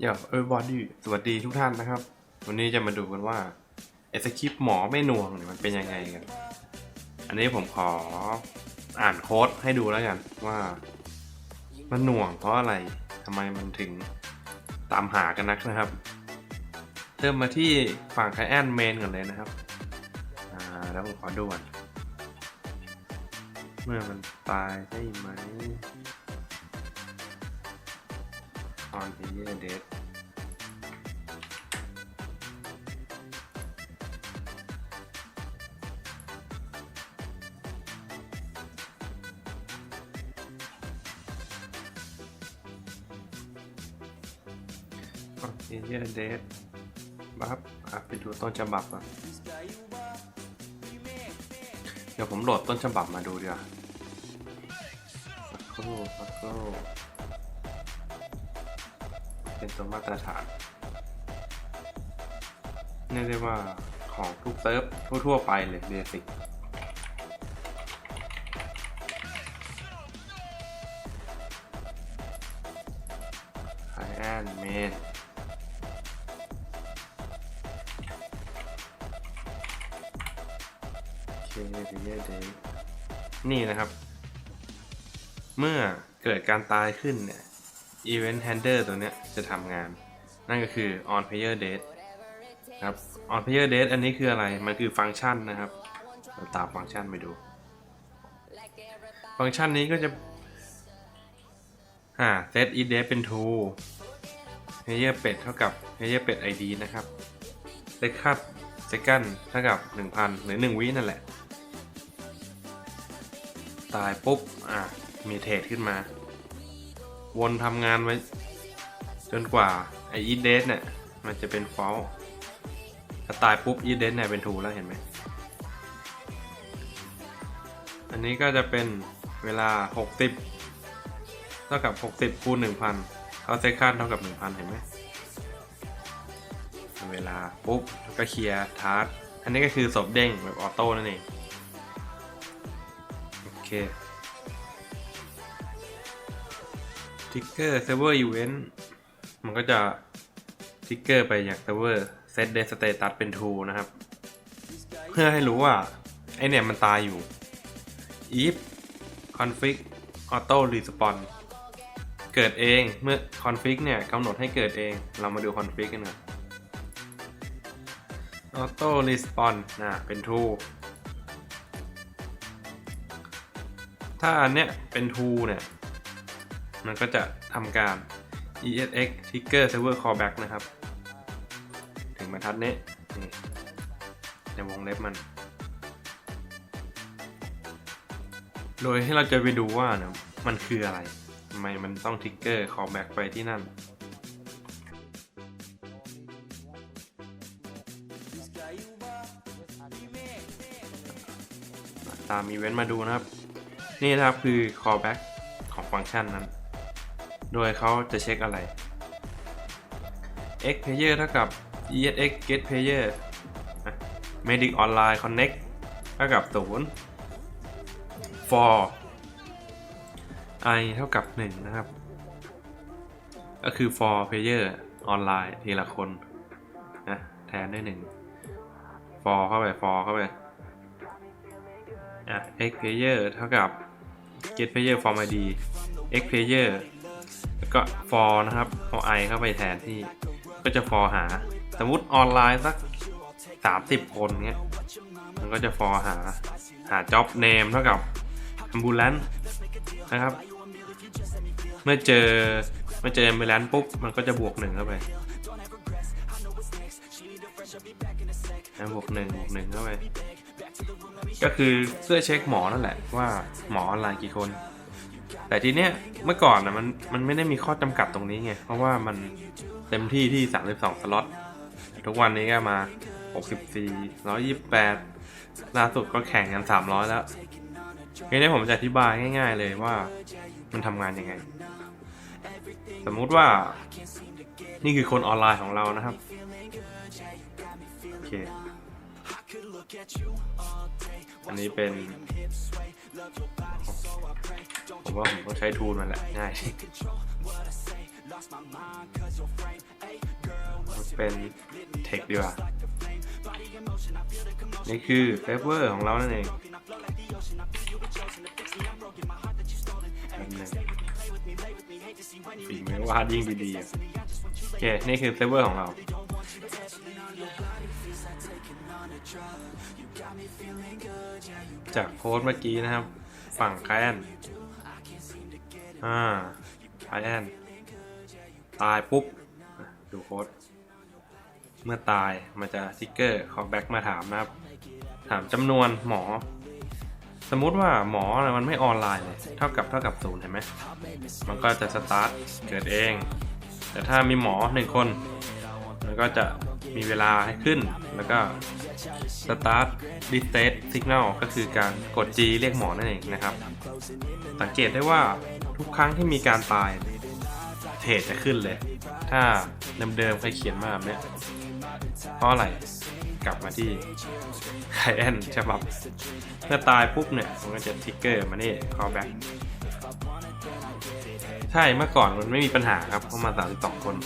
อย่าเออบอดี้สวัสดีทุกท่านนะครับ วันนี้จะมาดูกันว่าไอสคริปหมอไม่หน่วงเนี่ยมันเป็นยังไงกัน อันนี้ผมขออ่านโค้ดให้ดูแล้วกันว่า มันหน่วงเพราะอะไรทำไมมันถึงตามหากันนักนะครับ เริ่มมาที่ฝั่งไคแอนเมนก่อนเลยนะครับอ่าแล้วผมขอดูก่อนเมื่อมันตายใช่ไหม on player dead โอเคเยอะเดทบัฟอะไปดูต้นฉบับอะเดี๋ยวผมโหลดต้นฉบับมาดูดีกว่าสักครู่สักครู่ เป็นตัวมาตรฐานเรียกได้ว่าของทุกเซิร์ฟทั่ว ๆ ไปเลยเบสิกไฮแอนเมนเคเยอะเดย์นี่นะครับ เมื่อเกิดการตายขึ้นเนี่ย Event Handler ตัวเนี้ยจะทำงาน นั่นก็คือ On Player Date ครับ On Player Date อันนี้คืออะไร มันคือฟังก์ชันนะครับเราตามฟังก์ชันไปดู ฟังก์ชันนี้ก็จะอ่า set e date เป็น true player เป็ดเท่ากับ player เป็ด id นะครับ second second เท่ากับ 1,000 หรือ 1 วินั่นแหละ ตายปุ๊บ อะมีเทรดขึ้นมา วนทำงานไว้ จนกว่าไอ e d a t e เนี่ย มันจะเป็น false ถ้าตายปุ๊บ e d a t e เนี่ยเป็น true แล้วเห็นไหม อันนี้ก็จะเป็นเวลา 60 เท่ากับ 60คูณ1,000เขาเซคันเท่ากับ 1,000 เห็นไหมเวลาปุ๊บแล้วก็เคลียร์ทาร์อันนี้ก็คือศพเด้งแบบออโต้นั่นเอง โอเค ทิกเกอร์เซิร์ฟเวอร์อีเวนต์มันก็จะทิกเกอร์ไปอย่างเซิร์ฟเวอร์เซตเดสเตตัสเป็น true นะครับ เพื่อให้รู้ว่า ไอเนี่ยมันตายอยู่ if config auto respawn เกิดเองเมื่อ config เนี่ยกำหนดให้เกิดเอง เรามาดู config กันก่อน auto respawn นะเป็น true ถ้าอันเนี้ยเป็น true เนี่ย มันก็จะทำการ ESX trigger server callback นะครับ ถึงบรรทัดนี้ในวงเล็บมัน โดยให้เราจะไปดูว่าเนี่ยมันคืออะไรทำไมมันต้อง trigger callback ไปที่นั่นตามอีเวนต์มาดูนะครับ นี่นะครับคือ callback ของฟังก์ชันนั้น โดยเขาจะเช็คอะไร x player เท่ากับ esx get player medic online connect เท่ากับ 0 for i เท่ากับ 1 นะครับ ก็คือ for player online ทีละคนนะแทนด้วย 1 for เข้าไป for เข้าไปอะ x player เท่ากับ get player form id x player ก็ for นะครับเอา i เข้าไปแทนที่ก็จะ for หา สมมติออนไลน์สัก 30 คนเงี้ยมันก็จะ for หาหา job name เท่ากับ ambulance นะครับ เมื่อเจอเมื่อเจอ ambulance ปุ๊บ มันก็จะบวกหนึ่งเข้าไปบวกหนึ่งบวกหนึ่งเข้าไป ก็คือเพื่อเช็คหมอนั่นแหละว่าหมอออนไลน์กี่คน แต่ทีเนี้ยเมื่อก่อนนะมันมันไม่ได้มีข้อจำกัดตรงนี้ไง เพราะว่ามันเต็มที่ที่ 32 สล็อต ทุกวันนี้ก็มา 64 128 ล่าสุดก็แข่งกัน 300 แล้วทีนี้ผมจะอธิบายง่ายๆเลยว่ามันทำงานยังไง สมมุติว่า นี่คือคนออนไลน์ของเรานะครับ โอเค อันนี้เป็น ผมว่าผมต้องใช้ทูลมันแหละง่ายเป็นเทคดีกว่า นี่คือเฟเวอร์ของเรานั่นเองอันหนึ่งฝีมือวาดยิ่งดีๆอะโอเค นี่คือเซฟเวอร์ของเรา จากโพสต์เมื่อกี้นะครับ ฝั่งไคแอนอ่าไคแอนตายปุ๊บ ดูโค้ด เมื่อตายมันจะทิกเกอร์คอ b แบ็กมาถามนะครับ ถามจำนวนหมอ สมมุติว่าหมอมันไม่ออนไลน์เลย เท่ากับเท่ากับศูนย์เห็นไหม มันก็จะสตาร์ทเกิดเอง แต่ถ้ามีหมอหนึ่งคน มันก็จะ มีเวลาให้ขึ้น แล้วก็ Start Reset Signal ก็คือการกด G เรียกหมอนั่นเองนะครับ สังเกตได้ว่าทุกครั้งที่มีการตายเทรดจะขึ้นเลย ถ้าเดิมๆเคยเขียนมาแบบเนี้ยเพราะอะไรกลับมาที่ไคแอนฉบับเมื่อตายปุ๊บเนี่ยมันก็จะทิกเกอร์มานี่ callback ใช่เมื่อก่อนมันไม่มีปัญหาครับเพราะมา 32 คน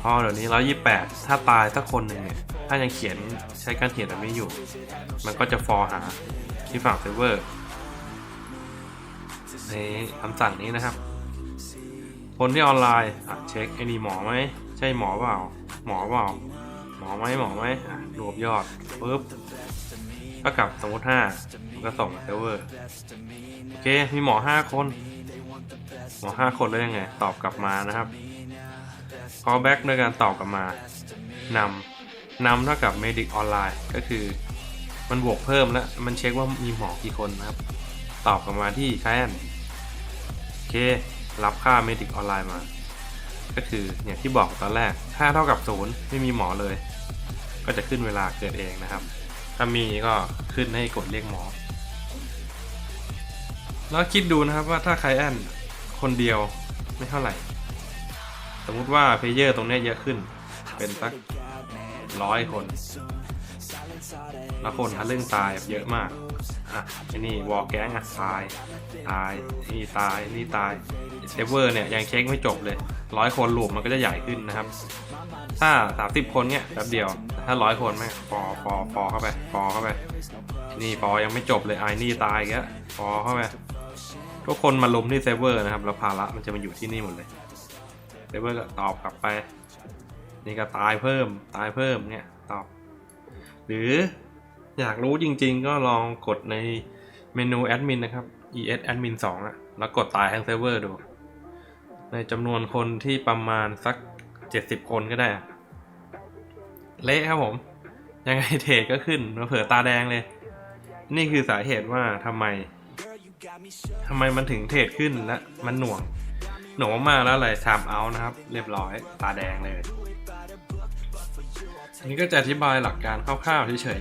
พอเดี๋ยวนี้128ถ้าตายสักคนหนึ่งเนี่ยถ้ายังเขียนใช้การเขียนแบบนี้อยู่ มันก็จะฟอร์หาที่ฝั่งเซิร์ฟเวอร์ในคำสั่งนี้นะครับ คนที่ออนไลน์อะเช็คไอ้นี่หมอไหมใช่หมอเปล่า หมอเปล่า หมอไหมหมอไหมอะรวบยอดปุ๊บก็กลับสมมติ5มันก็ส่งเซิร์ฟเวอร์โอเคมีหมอ5คน หมอ5คนแล้วยังไง ตอบกลับมานะครับ callback ด้วยการตอบกลับมานำนำเท่ากับ medic ออนไลน์ก็คือ มันบวกเพิ่มแล้ว มันเช็คว่ามีหมอกี่คนนะครับ ตอบกลับมาที่ client โอเค รับค่า medic ออนไลน์มา ก็คืออย่างที่บอกตอนแรกถ้าเท่ากับศูนย์ไม่มีหมอเลย ก็จะขึ้นเวลาเกิดเองนะครับ ถ้ามีก็ขึ้นให้กดเรียกหมอ แล้วคิดดูนะครับว่าถ้า client คนเดียวไม่เท่าไหร่ สมมุติว่าเพลเยอร์ตรงนี้เยอะขึ้น เป็นสักร้อยคน แล้วคนทะลึ่งตายเยอะมาก อะไอ้นี่วอลแก๊งอะตาย ตาย นี่ตาย นี่ตายเซฟเวอร์เนี่ยยังเช็คไม่จบเลยร้อยคนลูปมันก็จะใหญ่ขึ้นนะครับ ถ้าสามสิบคนเนี่ยแป๊บเดียว ถ้าร้อยคนแม่ฟอฟอฟอเข้าไปฟอเข้าไป นี่ฟอยังไม่จบเลยไอ้นี่ตายอีกแล้วฟอเข้าไป ทุกคนมาลุมที่เซฟเวอร์นะครับ แล้วภาระมันจะมาอยู่ที่นี่หมดเลย เซเวอร์ก็ตอบกลับไป นี่ก็ตายเพิ่มตายเพิ่มเนี่ยตอบ หรืออยากรู้จริงๆ ก็ลองกดในเมนูแอดมินนะครับ es admin 2อะแล้วกดตายทั้งเซิร์ฟเวอร์ดู ในจำนวนคนที่ประมาณสัก 70 คนก็ได้ เละครับผม ยังไงเทรดก็ขึ้นมาเผื่อตาแดงเลย นี่คือสาเหตุว่าทำไมทำไมมันถึงเทรดขึ้นและมันหน่วง หนวมากแล้วอะไร time out นะครับ เรียบร้อย ตาแดงเลย อันนี้ก็จะอธิบายหลักการคร่าวๆเฉย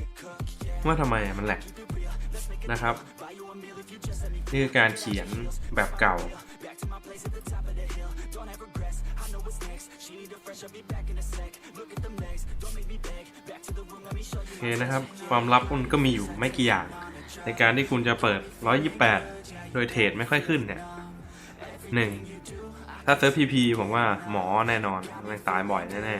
ๆว่าทำไมมันแหลกนะครับ นี่คือการเขียนแบบเก่า โอเคนะครับ ความลับมันก็มีอยู่ไม่กี่อย่าง ในการที่คุณจะเปิด 128 โดยเทรดไม่ค่อยขึ้นเนี่ย หนึ่งถ้าเซิร์ฟพีพีผมว่าหมอแน่นอนมันตายบ่อยแน่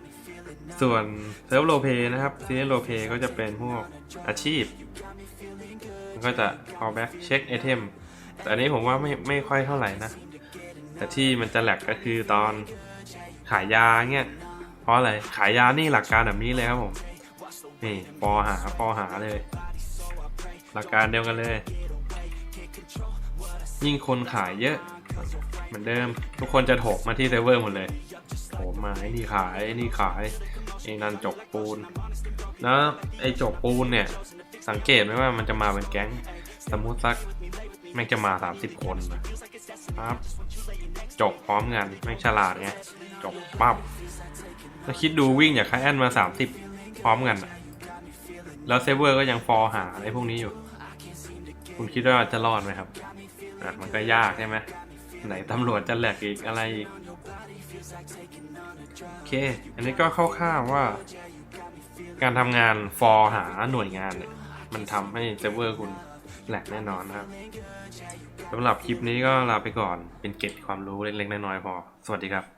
ๆ ส่วนเซิร์ฟโลเพนะครับซีเรียโลเพก็จะเป็นพวกอาชีพ มันก็จะ callback เช็คไอเทมแต่อันนี้ผมว่าไม่ไม่ค่อยเท่าไหร่นะ แต่ที่มันจะแหลกก็คือตอนขายยาเงี้ย เพราะอะไร ขายยานี่หลักการแบบนี้เลยครับผม นี่ปอหาปอหาเลย หลักการเดียวกันเลย ยิ่งคนขายเยอะ เหมือนเดิม ทุกคนจะถกมาที่เซิร์ฟเวอร์หมดเลยโถมมาไอ้นี่ขายไอ้นี่ขายไอ้นั่นจกปูน แล้วไอ้จกปูนเนี่ย สังเกตไหมว่ามันจะมาเป็นแก๊ง สมมุติสักแม่งจะมา 30 คนนะครับ จกพร้อมกันแม่งฉลาดไงจกปั๊บแล้วคิดดูวิ่งจากคาแอนมา 30 พร้อมกันอะแล้วเซเวอร์ก็ยังฟอร์หาไอะไรพวกนี้อยู่ คุณคิดว่าจะรอดไหมครับ มันก็ยากใช่ไหมไหนตำรวจจะแหลกอีกอะไรอีก โอเค อันนี้ก็คร่าวๆว่า การทำงานฟอร์หาหน่วยงานเนี่ย มันทำให้เซิร์ฟเวอร์คุณแหลกแน่นอนนะครับสำหรับคลิปนี้ก็ลาไปก่อนเป็นเก็บความรู้เล็กๆน้อยๆพอ สวัสดีครับ